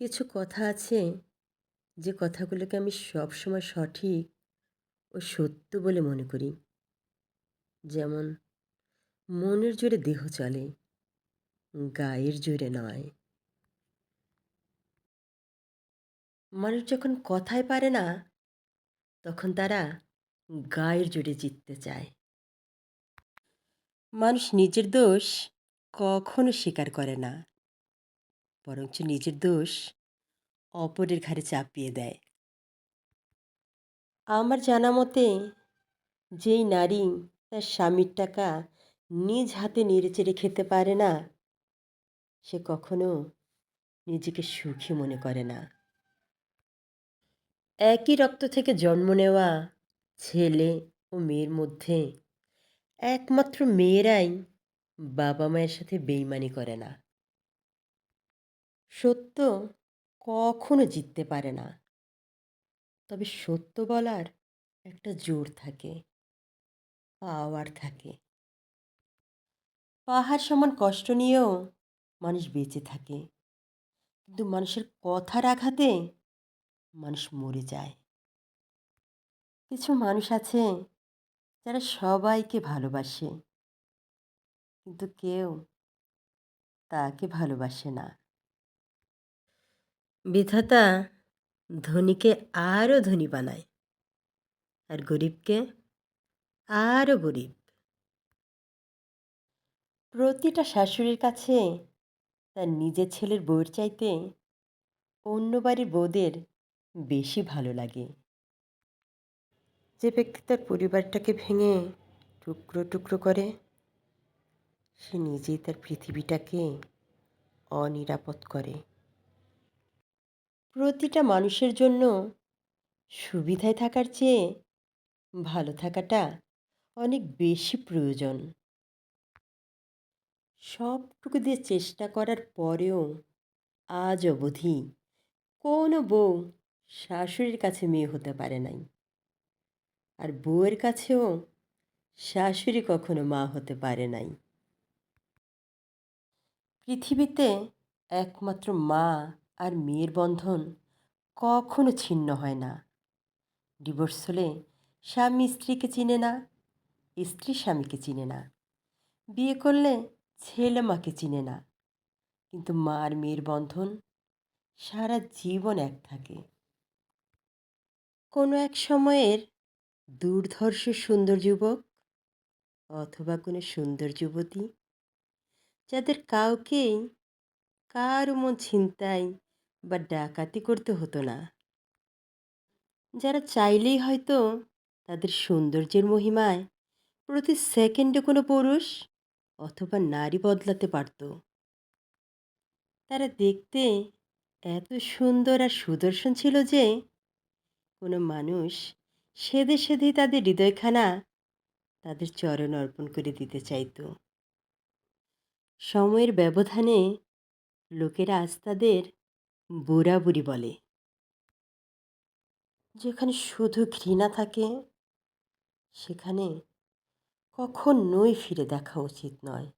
কিছু কথা আছে যে কথাগুলোকে আমি সবসময় সঠিক ও সত্য বলে মনে করি। যেমন, মনের জোরে দেহ চলে, গায়ের জোরে নয়। মানুষ যখন কথায় পারে না, তখন তারা গায়ের জোরে জিততে চায়। মানুষ নিজের দোষ কখনো স্বীকার করে না। বরঞ্চ নিজের দোষ অপরের ঘাড়ে চাপিয়ে দেয়। আমার জানা মতে, যেই নারী তার স্বামীর টাকা নিজ হাতে নেড়েচেড়ে খেতে পারে না, সে কখনো নিজেকে সুখী মনে করে না। একই রক্ত থেকে জন্ম নেওয়া ছেলে ও মেয়ের মধ্যে একমাত্র মেয়েরাই বাবা মায়ের সাথে বেইমানি করে না। সত্য কখনো জিততে পারে না। তবে সত্য বলার একটা জোর থাকে পাওয়ার থাকে। পাহাড় সমান কষ্ট নিয়েও মানুষ বেঁচে থাকে। কিন্তু মানুষের কথার আঘাতে মানুষ মরে যায়। কিছু মানুষ আছে যারা সবাইকে ভালোবাসে, কিন্তু কেউ তাকে ভালোবাসে না। বিধাতা ধনীকে আরও ধনী বানায় আর গরিবকে আরও গরিব। প্রতিটা শাশুড়ির কাছে তার নিজের ছেলের বউয়ের চাইতে অন্য বাড়ির বউদের বেশি ভালো লাগে। যে ব্যক্তি তার পরিবারটাকে ভেঙে টুকরো টুকরো করে, সে নিজেই তার পৃথিবীটাকে অনিরাপদ করে। প্রতিটা মানুষের জন্য সুবিধায় থাকার চেয়ে ভালো থাকাটা অনেক বেশি প্রয়োজন। সবটুকু দিয়ে চেষ্টা করার পরেও আজ অবধি কোনো বউ শাশুড়ির কাছে মেয়ে হতে পারে নাই। আর বউয়ের কাছেও শাশুড়ি কখনো মা হতে পারে নাই। পৃথিবীতে একমাত্র মা আর মেয়ের বন্ধন কখনো ছিন্ন হয় না। ডিভোর্স হলে স্বামী স্ত্রীকে চিনে না, স্ত্রী স্বামীকে চিনে না। বিয়ে করলে ছেলে মাকে চিনে না। কিন্তু মা আর মেয়ের বন্ধন সারা জীবন এক থাকে। কোনো এক সময়ের দুর্ধর্ষ সুন্দর যুবক অথবা কোনো সুন্দর যুবতী, যাদের কাউকেই কারও মন ছিনতাই বা ডাকাতি করতে হতো না। যারা চাইলেই হয়তো তাদের সৌন্দর্যের মহিমায় প্রতি সেকেন্ডে কোনো পুরুষ অথবা নারী বদলাতে পারত। তারা দেখতে এত সুন্দর আর সুদর্শন ছিল যে কোনো মানুষ সেদে সেদেই তাদের হৃদয়খানা তাদের চরণ অর্পণ করে দিতে চাইত। সময়ের ব্যবধানে লোকেরা আজ তাদের বুড়া বুড়ি বলে। যেখানে শুধু ঘৃণা থাকে সেখানে কখনোই ফিরে দেখা উচিত নয়।